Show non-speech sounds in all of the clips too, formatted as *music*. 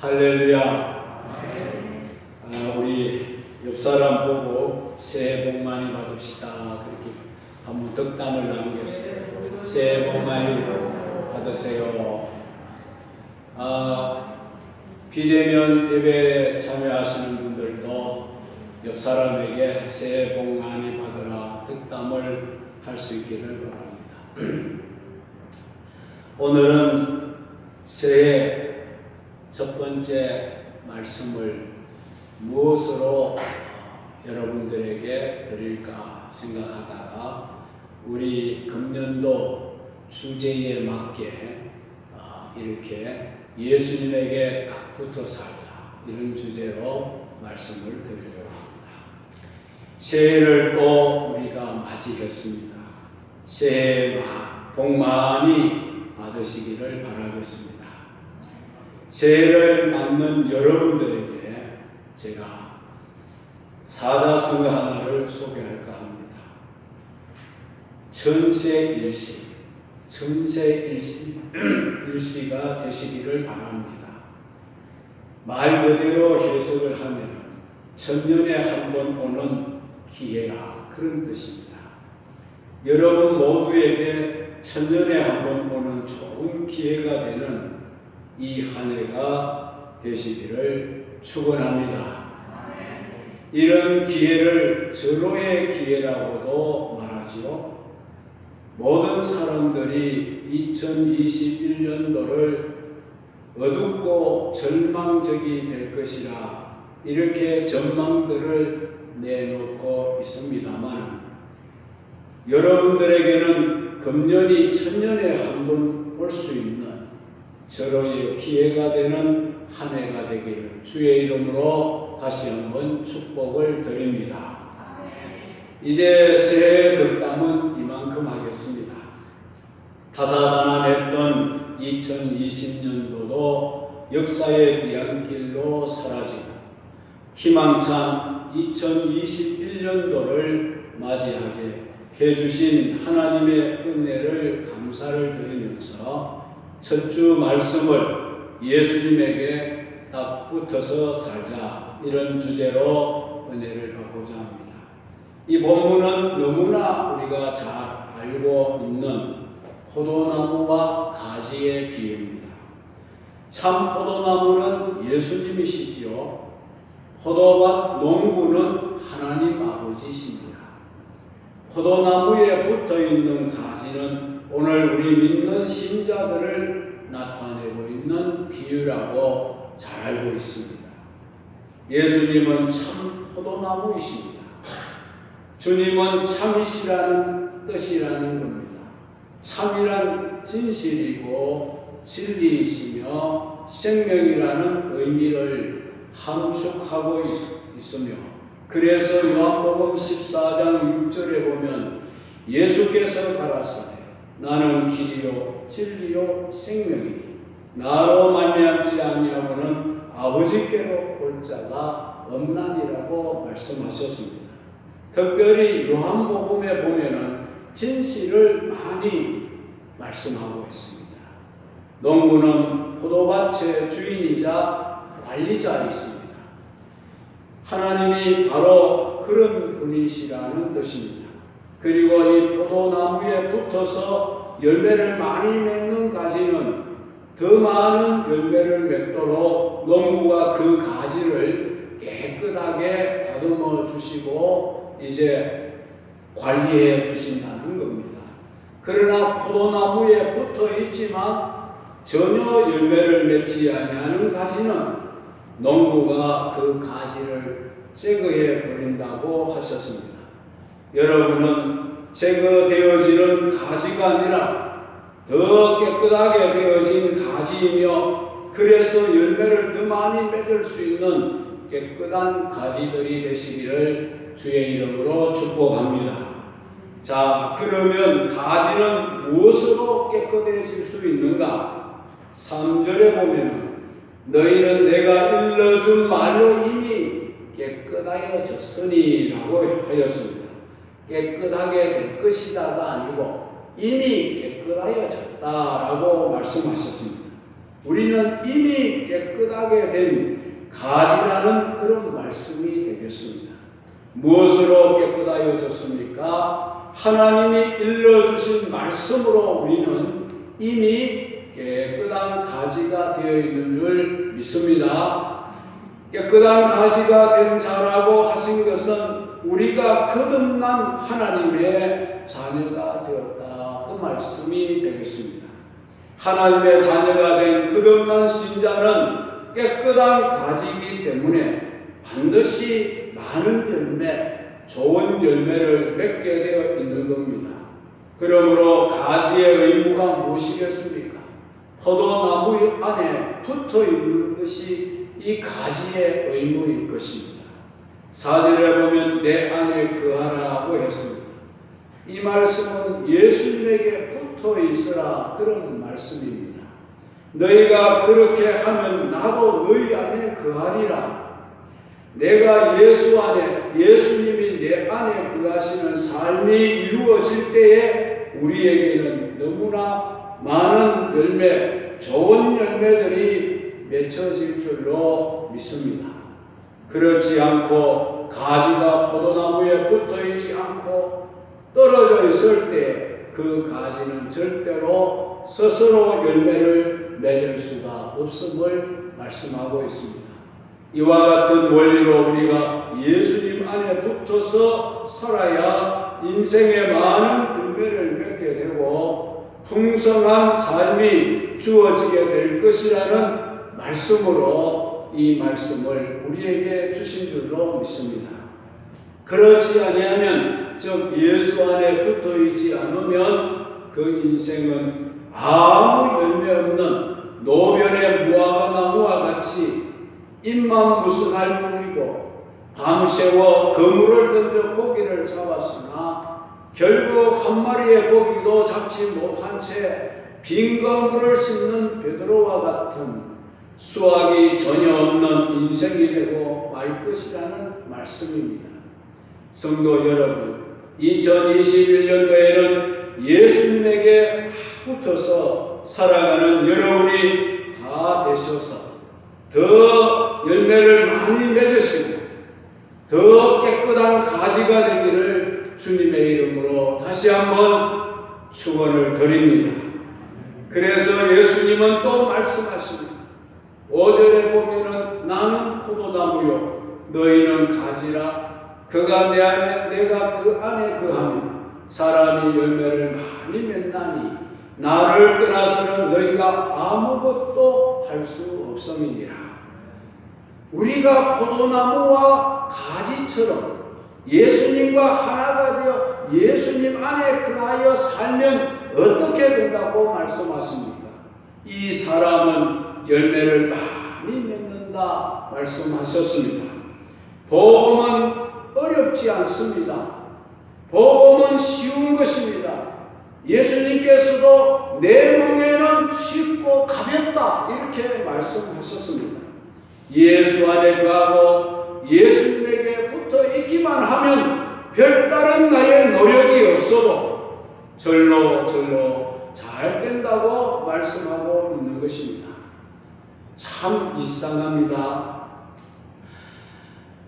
할렐루야. 아, 우리 옆 사람 보고 새해 복 많이 받읍시다. 그렇게 한번 덕담을 나누겠습니다. 새해 복 많이 받으세요. 아, 비대면 예배 참여하시는 분들도 옆 사람에게 새해 복 많이 받으라 득담을 할 수 있기를 바랍니다. *clears throat* 오늘은 새해 첫 번째 말씀을 무엇으로 여러분들에게 드릴까 생각하다가 우리 금년도 주제에 맞게 어, 이렇게 예수님에게 딱 붙어 살자 이런 주제로 말씀을 드리려고 합니다. 새해를 또 우리가 맞이했습니다. 새해 복 많이 받으시기를 바라겠습니다. 새해를 맞는 여러분들에게 제가 사자성 하나를 소개할까 합니다. 천세일시, 천세일시, *clears throat* 일시가 되시기를 바랍니다. 말 그대로 해석을 하면 천년에 한 번 오는 기회라 그런 뜻입니다. 여러분 모두에게 천년에 한 번 오는 좋은 기회가 되는 이 한 해가 되시기를 축원합니다. 이런 기회를 절호의 기회라고도 말하지요. 모든 사람들이 2021년도를 어둡고 절망적이 될 것이라 이렇게 전망들을 내놓고 있습니다만 여러분들에게는 금년이 천년에 한 번 올 수 있는 절호의 기회가 되는 한 해가 되기를 주의 이름으로 다시 한번 축복을 드립니다. 이제 새해 덕담은 이만큼 하겠습니다. 다사다난했던 2020년도도 역사의 뒤안길로 사라지고 희망찬 2021년도를 맞이하게 해주신 하나님의 은혜를 감사를 드리면서 첫주 말씀을 예수님에게 딱 붙어서 살자 이런 주제로 은혜를 받고자 합니다. 이 본문은 너무나 우리가 잘 알고 있는 포도나무와 가지의 비유입니다. 참 포도나무는 예수님이시지요. 포도밭 농부는 하나님 아버지십니다. 포도나무에 붙어 있는 가지는 오늘 우리 믿는 신자들을 나타내고 있는 비유라고 잘 알고 있습니다. 예수님은 참 포도나무이십니다. 주님은 참이시라는 뜻이라는 겁니다. 참이란 진실이고 진리이시며 생명이라는 의미를 함축하고 있, 있으며 그래서 요한복음 14장 6절에 보면 예수께서 가라사대 나는 길이요 진리요 생명이니 나로 말미암지 아니하고는 아버지께로 올 자가 없나니라고 말씀하셨습니다. 특별히 요한복음에 보면은 진실을 많이 말씀하고 있습니다. 농부는 포도밭의 주인이자 관리자이십니다. 하나님이 바로 그런 분이시라는 뜻입니다. 그리고 이 포도나무에 붙어서 열매를 많이 맺는 가지는 더 많은 열매를 맺도록 농부가 그 가지를 깨끗하게 다듬어 주시고 이제 관리해 주신다는 겁니다. 그러나 포도나무에 붙어 있지만 전혀 열매를 맺지 아니하는 가지는 농부가 그 가지를 제거해 버린다고 하셨습니다. 여러분은 제거되어지는 가지가 아니라 더 깨끗하게 되어진 가지이며 그래서 열매를 더 많이 맺을 수 있는 깨끗한 가지들이 되시기를 주의 이름으로 축복합니다. 자, 그러면 가지는 무엇으로 깨끗해질 수 있는가? 3절에 보면 너희는 내가 일러준 말로 이미 깨끗하여졌으니 라고 하였습니다. 깨끗하게 될 것이다가 아니고 이미 깨끗하여졌다라고 말씀하셨습니다. 우리는 이미 깨끗하게 된 가지라는 그런 말씀이 되겠습니다. 무엇으로 깨끗하여졌습니까? 하나님이 일러주신 말씀으로 우리는 이미 깨끗한 가지가 되어 있는 줄 믿습니다. 깨끗한 가지가 된 자라고 하신 것은 우리가 거듭난 하나님의 자녀가 되었다. 그 말씀이 되겠습니다. 하나님의 자녀가 된 거듭난 신자는 깨끗한 가지이기 때문에 반드시 많은 열매, 좋은 열매를 맺게 되어 있는 겁니다. 그러므로 가지의 의무가 무엇이겠습니까? 포도나무 안에 붙어 있는 것이 이 가지의 의무일 것입니다. 사절에 보면 내 안에 거하라고 했습니다. 이 말씀은 예수님에게 붙어 있으라 그런 말씀입니다. 너희가 그렇게 하면 나도 너희 안에 거하리라. 내가 예수 안에 예수님이 내 안에 거하시는 삶이 이루어질 때에 우리에게는 너무나 많은 열매, 좋은 열매들이 맺혀질 줄로 믿습니다. 그렇지 않고 가지가 포도나무에 붙어 있지 않고 떨어져 있을 때 그 가지는 절대로 스스로 열매를 맺을 수가 없음을 말씀하고 있습니다. 이와 같은 원리로 우리가 예수님 안에 붙어서 살아야 인생의 많은 열매를 맺게 되고 풍성한 삶이 주어지게 될 것이라는 말씀으로 이 말씀을 우리에게 주신 줄로 믿습니다. 그렇지 아니하면 즉 예수 안에 붙어 있지 않으면 그 인생은 아무 열매 없는 노변의 무화과 나무와 같이 입만 무슨할 뿐이고 밤새워 그물을 던져 고기를 잡았으나 결국 한 마리의 고기도 잡지 못한 채빈 그물을 씹는 베드로와 같은 수확이 전혀 없는 인생이 되고 말 것이라는 말씀입니다. 성도 여러분, 2021년도에는 예수님에게 붙어서 살아가는 여러분이 다 되셔서 더 열매를 많이 맺으시고 더 깨끗한 가지가 되기를 주님의 이름으로 다시 한번 축원을 드립니다. 그래서 예수님은 또 말씀하십니다. 5절에 보면은 나는 포도나무요 너희는 가지라 그가 내 안에 내가 그 안에 거하면 사람이 열매를 많이 맺나니 나를 떠나서는 너희가 아무것도 할 수 없음이니라. 우리가 포도나무와 가지처럼 예수님과 하나가 되어 예수님 안에 거하여 살면 어떻게 된다고 말씀하십니까? 이 사람은 열매를 많이 맺는다 말씀하셨습니다. 복음은 어렵지 않습니다. 복음은 쉬운 것입니다. 예수님께서도 내 멍에는 쉽고 가볍다 이렇게 말씀하셨습니다. 예수 안에 거하고 예수님에게 붙어 있기만 하면 별다른 나의 노력이 없어도 절로 절로 잘 된다고 말씀하고 있는 것입니다. 참 이상합니다.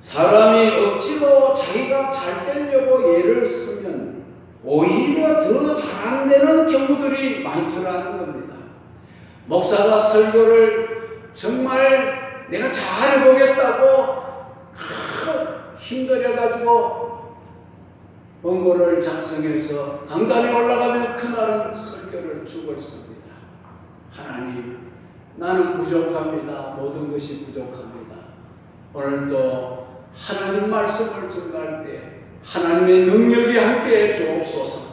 사람이 억지로 자기가 잘 되려고 예를 쓰면 오히려 더 잘 안 되는 경우들이 많더라는 겁니다. 목사가 설교를 정말 내가 잘 해보겠다고 힘들여가지고 원고를 작성해서 강단에 올라가면 그날은 설교를 죽었습니다. 하나님, 나는 부족합니다. 모든 것이 부족합니다. 오늘도 하나님 말씀을 증가할 때 하나님의 능력이 함께 주옵소서.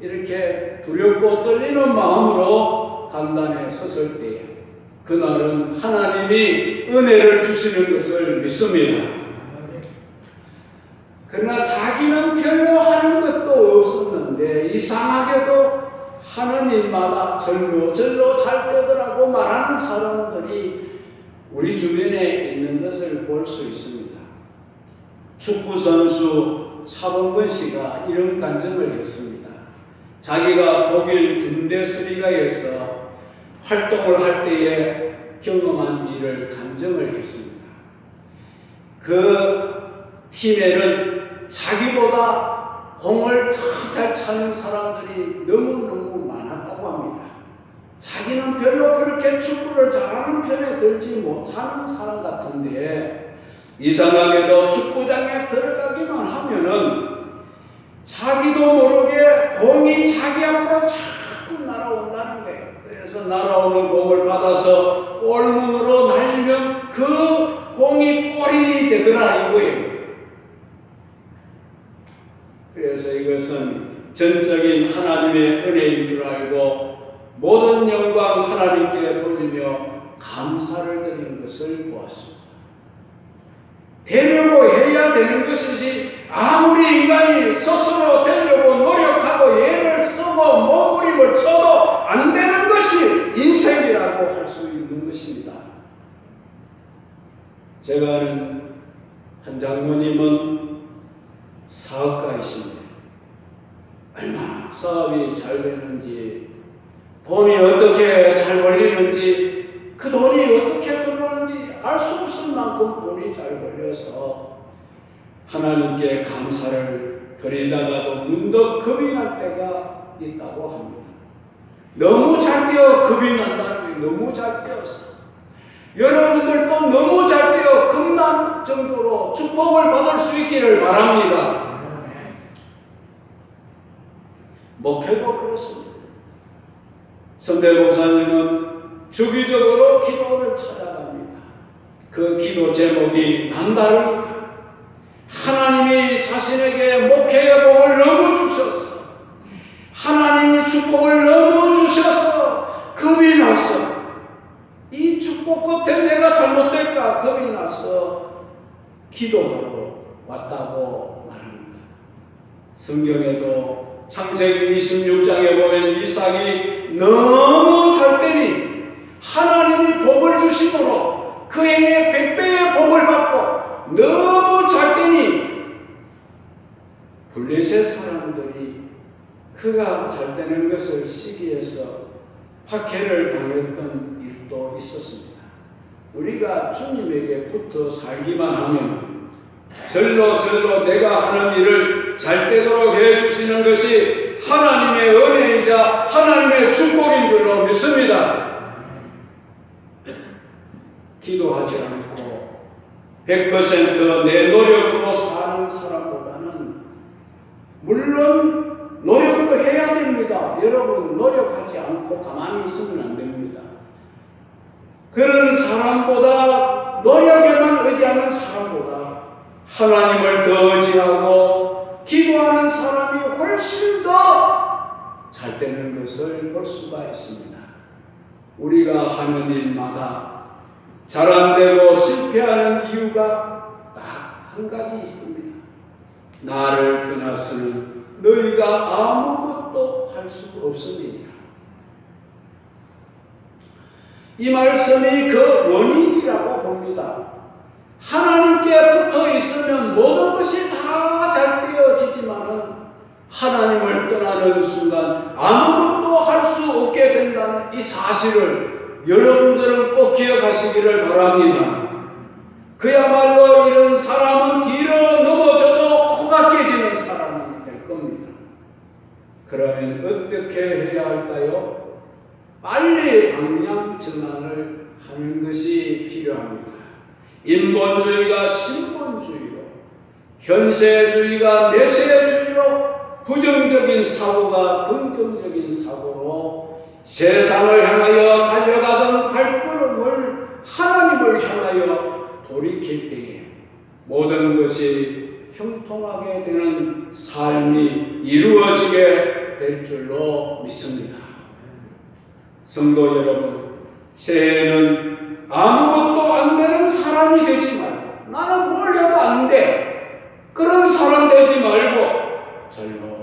이렇게 두렵고 떨리는 마음으로 강단에 섰을 때에 그날은 하나님이 은혜를 주시는 것을 믿습니다. 그러나 자기는 별로 하는 것도 없었는데 이상하게도 하는 일마다 절로 절로 잘 되더라고 말하는 사람들이 우리 주변에 있는 것을 볼 수 있습니다. 축구 선수 차범근 씨가 이런 간증을 했습니다. 자기가 독일 분데스리가에서 활동을 할 때에 경험한 일을 간증을 했습니다. 그 팀에는 자기보다 공을 더 잘 차는 사람들이 너무너무. 자기는 별로 그렇게 축구를 잘하는 편에 들지 못하는 사람 같은데 이상하게도 축구장에 들어가기만 하면은 자기도 모르게 공이 자기 앞으로 자꾸 날아온다는 거예요. 그래서 날아오는 공을 받아서 골문으로 날리면 그 공이 골인이 되더라 이거예요. 그래서 이것은 전적인 하나님의 은혜인 줄 알고 모든 영광 하나님께 돌리며 감사를 드리는 것을 보았습니다. 되려고 해야 되는 것이지 아무리 인간이 스스로 되려고 노력하고 애를 쓰고 몸부림을 쳐도 안 되는 것이 인생이라고 할 수 있는 것입니다. 제가 아는 한 장로님은 사업가이십니다. 얼마나 사업이 잘 되는지, 돈이 어떻게 잘 벌리는지, 그 돈이 어떻게 들어오는지 알 수 없을 만큼 돈이 잘 벌려서 하나님께 감사를 드리다가도 문득 겁이 날 때가 있다고 합니다. 너무 잘 되어 겁이 난다는 게 너무 잘 되어서 여러분들도 너무 잘 되어 겁나는 정도로 축복을 받을 수 있기를 바랍니다. 목회도 그렇습니다. 선대 목사님은 주기적으로 기도를 찾아갑니다. 그 기도 제목이 남다릅니다. 하나님이 자신에게 목회의 복을 너무 주셨어. 하나님이 축복을 너무 주셔서 겁이 났어. 이 축복 끝에 내가 잘못될까 겁이 나서 기도하러 왔다고 말합니다. 성경에도 창세기 26장에 보면 이삭이 너무 잘 되니 하나님이 복을 주심으로 그에게 백배의 복을 받고 너무 잘 되니 블레셋 사람들이 그가 잘 되는 것을 시기해서 박해를 당했던 일도 있었습니다. 우리가 주님에게 붙어 살기만 하면 절로 절로 내가 하는 일을 잘 되도록 해 주시는 것이 하나님의 은혜이자 하나님의 축복인 줄로 믿습니다. 기도하지 않고 100%내 노력으로 사는 사람보다는 물론 노력도 해야 됩니다. 여러분 노력하지 않고 가만히 있으면 안 됩니다. 그런 사람보다 노력에만 의지하는 사람보다 하나님을 더 의지하고 기도하는 사람이 훨씬 더 잘 되는 것을 볼 수가 있습니다. 우리가 하는 일마다 잘안 되고 실패하는 이유가 딱 한 가지 있습니다. 나를 떠나서는 너희가 아무것도 할 수 없습니다. 이 말씀이 그 원인이라고 봅니다. 하나님께 붙어 있으면 모든 것이 하나님을 떠나는 순간 아무것도 할 수 없게 된다는 이 사실을 여러분들은 꼭 기억하시기를 바랍니다. 그야말로 이런 사람은 뒤로 넘어져도 코가 깨지는 사람이 될 겁니다. 그러면 어떻게 해야 할까요? 빨리 방향 전환을 하는 것이 필요합니다. 인본주의가 신본주의로, 현세주의가 내세주의로, 부정적인 사고가 긍정적인 사고로 세상을 향하여 달려가던 발걸음을 하나님을 향하여 돌이킬 때에 모든 것이 형통하게 되는 삶이 이루어지게 될 줄로 믿습니다. 성도 여러분, 새해에는 아무것도 안 되는 사람이 되지 말고 나는 뭘 해도 안 돼. 그런 사람 되지 말고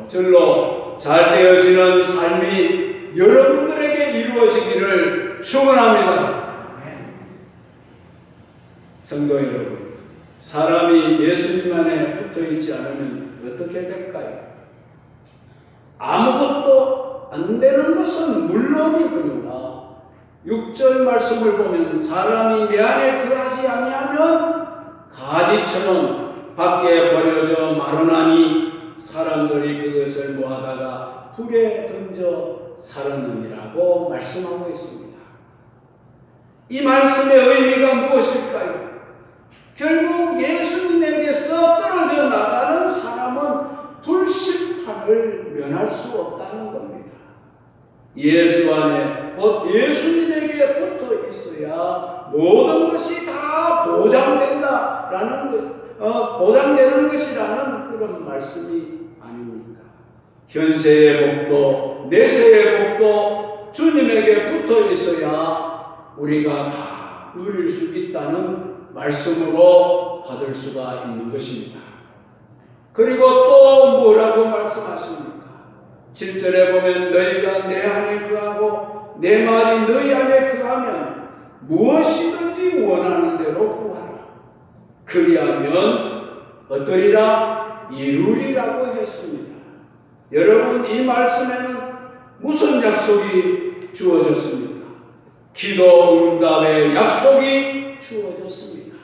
절로 잘 되어지는 삶이 여러분들에게 이루어지기를 축원합니다. 성도 여러분, 사람이 예수님만에 붙어 있지 않으면 어떻게 될까요? 아무것도 안 되는 것은 물론이거니와 6절 말씀을 보면 사람이 내 안에 그하지 아니하면 가지처럼 밖에 버려져 마르나니 사람들이 그것을 모아다가 불에 던져 사르느니라고 말씀하고 있습니다. 이 말씀의 의미가 무엇일까요? 결국 예수님에게서 떨어져 나가는 사람은 불심판을 면할 수 없다는 겁니다. 예수 안에 곧 예수님에게 붙어 있어야 모든 것이 다 보장된다라는 것, 어, 보장되는 것이라는 그런 말씀이 아닙니까? 현세의 복도, 내세의 복도 주님에게 붙어 있어야 우리가 다 누릴 수 있다는 말씀으로 받을 수가 있는 것입니다. 그리고 또 뭐라고 말씀하십니까? 7절에 보면 너희가 내 안에 그하고 내 말이 너희 안에 그하면 무엇이든지 원하는 대로 구하라. 그리하면 어떠리라 이루리라고 했습니다. 여러분 이 말씀에는 무슨 약속이 주어졌습니까? 기도 응답의 약속이 주어졌습니다.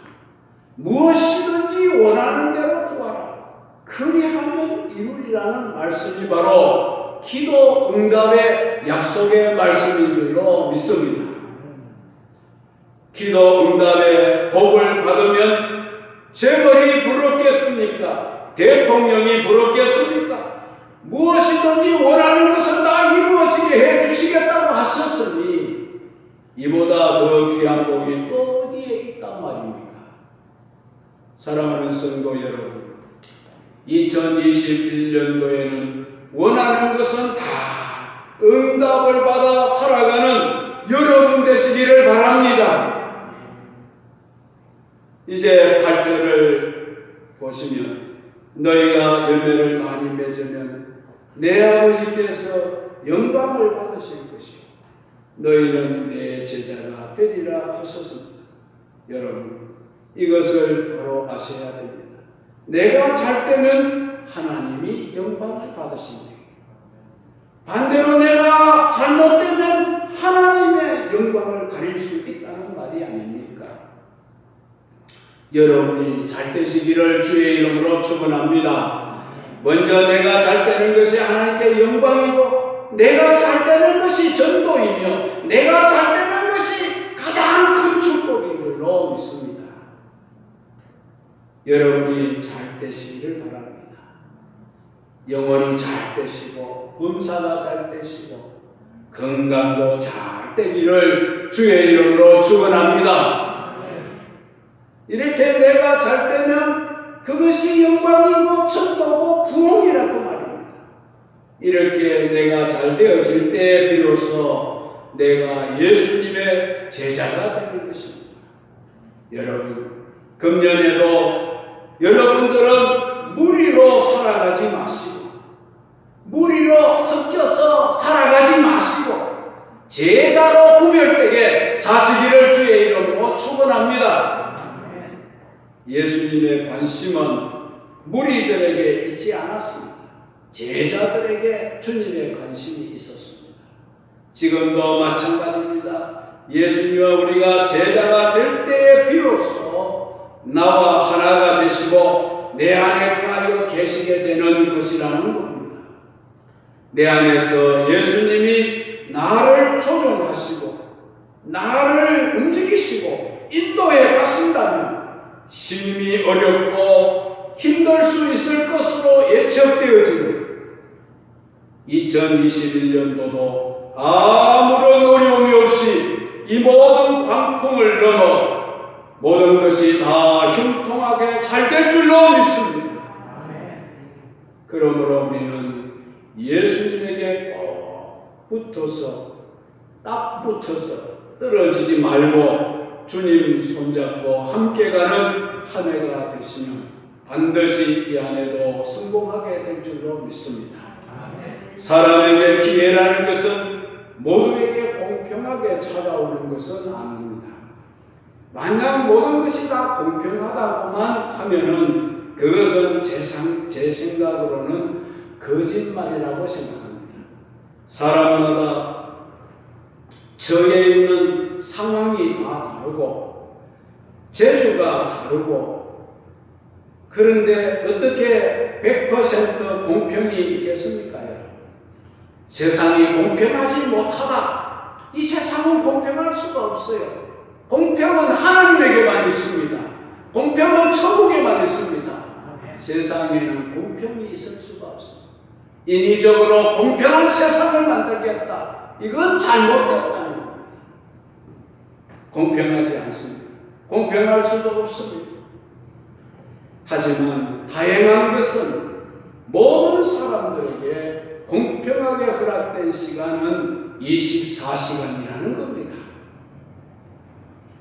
무엇이든지 원하는 대로 구하라. 그리하면 이루리라는 말씀이 바로 기도 응답의 약속의 말씀인 줄로 믿습니다. 기도 응답의 복을 받으면 재벌이 부럽겠습니까? 대통령이 부럽겠습니까? 무엇이든지 원하는 것은 다 이루어지게 해 주시겠다고 하셨으니 이보다 더 귀한 복이 또 어디에 있단 말입니까? 사랑하는 성도 여러분, 2021년도에는 원하는 것은 다 응답을 받아 살아가는 여러분 되시기를 바랍니다. 이제 8절을 보시면 너희가 열매를 많이 맺으면 내 아버지께서 영광을 받으실 것이요 너희는 내 제자가 되리라 하셨습니다. 여러분 이것을 바로 아셔야 됩니다. 내가 잘 때면 하나님이 영광을 받으신다. 반대로 내가 잘못되면 하나님의 영광을 가릴 수 있다는 말이 아닙니까? 여러분이 잘 되시기를 주의 이름으로 축원합니다. 먼저 내가 잘 되는 것이 하나님께 영광이고 내가 잘 되는 것이 전도이며 내가 잘 되는 것이 가장 큰 축복인 줄로 믿습니다. 여러분이 잘 되시기를 바랍니다. 영혼이 잘 되시고 군사가 잘 되시고 건강도 잘 되기를 주의 이름으로 축원합니다. 이렇게 내가 잘 되면 그것이 영광이고 천도고 부흥이라고 말입니다. 이렇게 내가 잘 되어질 때 비로소 내가 예수님의 제자가 되는 것입니다. 여러분, 금년에도 여러분들은 무리로 살아가지 마시고 무리로 섞여서 살아가지 마시고 제자로 구별되게 사시기를 주의 이름으로 축원합니다. 예수님의 관심은 무리들에게 있지 않았습니다. 제자들에게 주님의 관심이 있었습니다. 지금도 마찬가지입니다. 예수님과 우리가 제자가 될 때에 비로소 나와 하나가 되시고 내 안에 거하여 계시게 되는 것이라는 겁니다. 내 안에서 예수님이 나를 조종하시고 나를 움직이시고 인도해 가신다면 심히 어렵고 힘들 수 있을 것으로 예측되어지는 2021년도도 아무런 어려움이 없이 이 모든 광풍을 넘어 모든 것이 다 형통하게 잘 될 줄로 믿습니다. 그러므로 우리는 예수님에게 꼭 붙어서 딱 붙어서 떨어지지 말고 주님 손잡고 함께 가는 한 해가 되시면 반드시 이 안에도 성공하게 될 줄로 믿습니다. 사람에게 기회라는 것은 모두에게 공평하게 찾아오는 것은 아닙니다. 만약 모든 것이 다 공평하다고만 하면은 그것은 제, 상, 제 생각으로는 거짓말이라고 생각합니다. 사람마다 처해 있는 상황이 다 다르고 재주가 다르고 그런데 어떻게 100% 공평이 있겠습니까? 세상이 공평하지 못하다. 이 세상은 공평할 수가 없어요. 공평은 하나님에게만 있습니다. 공평은 천국에만 있습니다. 세상에는 공평이 있을 수가 없습니다. 인위적으로 공평한 세상을 만들겠다. 이건 잘못됐다는 겁니다. 공평하지 않습니다. 공평할 수도 없습니다. 하지만 다행한 것은 모든 사람들에게 공평하게 허락된 시간은 24시간이라는 겁니다.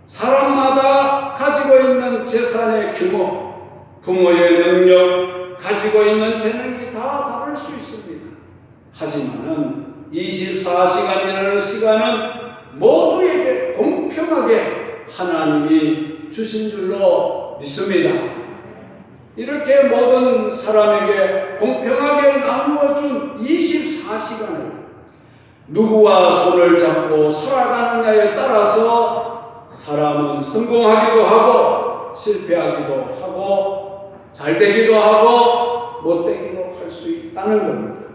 사람마다 가지고 있는 재산의 규모, 부모의 능력, 가지고 있는 재능이 다 다를 수 있습니다. 하지만은 24시간이라는 시간은 모두에게 공평하게 하나님이 주신 줄로 믿습니다. 이렇게 모든 사람에게 공평하게 나누어 준 24시간을 누구와 손을 잡고 살아가느냐에 따라서 사람은 성공하기도 하고 실패하기도 하고 잘 되기도 하고 못 되기도 할 수 있다는 겁니다.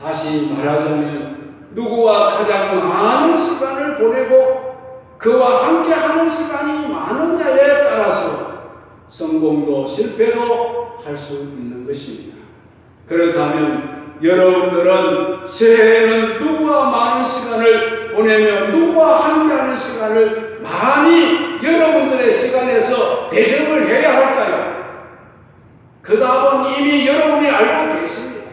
다시 말하자면 누구와 가장 많은 시간을 보내고 그와 함께 하는 시간이 많으냐에 따라서 성공도 실패도 할 수 있는 것입니다. 그렇다면 여러분들은 새해에는 누구와 많은 시간을 보내며 누구와 함께 하는 시간을 많이 여러분들의 시간에서 배정을 해야 할까요? 그 답은 이미 여러분이 알고 계십니다.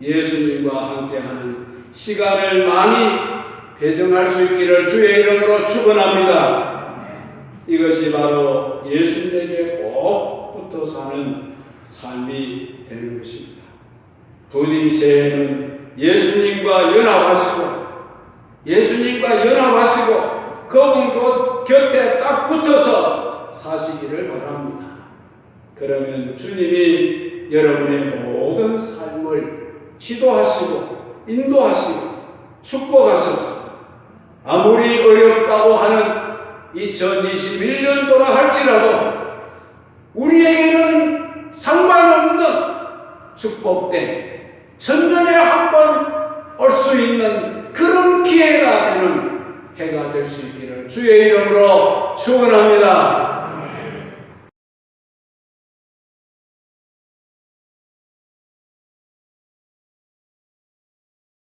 예수님과 함께 하는 시간을 많이 배정할 수 있기를 주의 이름으로 축원합니다. 이것이 바로 예수님에게 꼭 붙어 사는 삶이 되는 것입니다. 부디 새해는 예수님과 연합하시고 예수님과 연합하시고 그분 곁- 곁에 딱 붙어서 사시기를 바랍니다. 그러면 주님이 여러분의 모든 삶을 지도하시고 인도하시고 축복하셔서 아무리 어렵다고 하는 2021년도라 할지라도 우리에게는 상관없는 축복된 천년에 한 번 올 수 있는 그런 기회가 되는 해가 될 수 있기를 주의 이름으로 축원합니다.